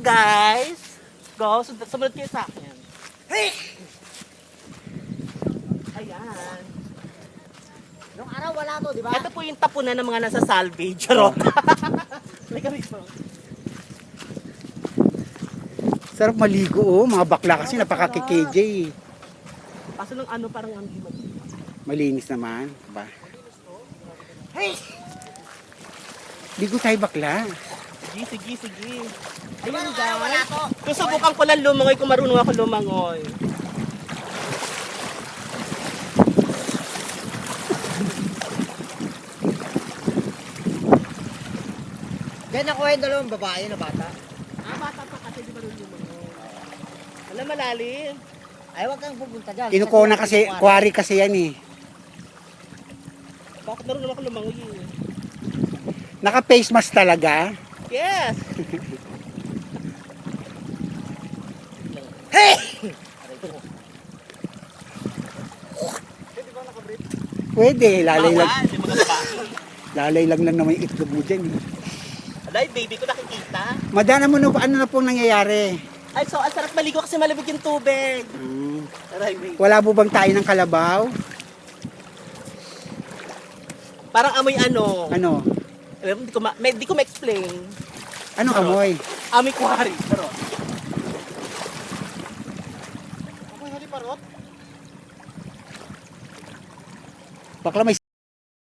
guys. Go, sumunod kayo sa akin. Hey! Ayan. Nung araw wala to, di ba? Ito po yung tapunan ng mga nasa salvage. Charot. Like rito. Sarap maligo oh. Mga bakla kasi napaka-KJ. Kaso nung ano parang ang himat. Malinis naman. Ba? Hey! Ligo tayo bakla. Sige, sige, sige. Ayun guys. Susubukan ko lang lumangoy kung marunong ako lumangoy. Diyan ako yung dalawang babae na bata. Ah, bata pa kasi di marunong lumangoy. Wala malalim. Ay, huwag kang pupunta dyan. Kinukona kasi, quarry kasi yan eh. Bakit marunong ako lumangoy eh? Naka-face mask talaga. Yes! Pwede, lalay lang. Lalay lang lang naman yung itlog mo dyan eh. Alay, baby ko nakikita. Madana mo na ano na pong nangyayari? Ay, so ang sarap maligo kasi malamig yung tubig. Hmm. Aray, baby. Wala po bang tayo ng kalabaw? Parang amoy ano. Ano? Alam, Hindi ko ma- may, di ko ma-explain. Ano amoy? Amoy kuwari. Pero, Amoy haliparot? Bakla may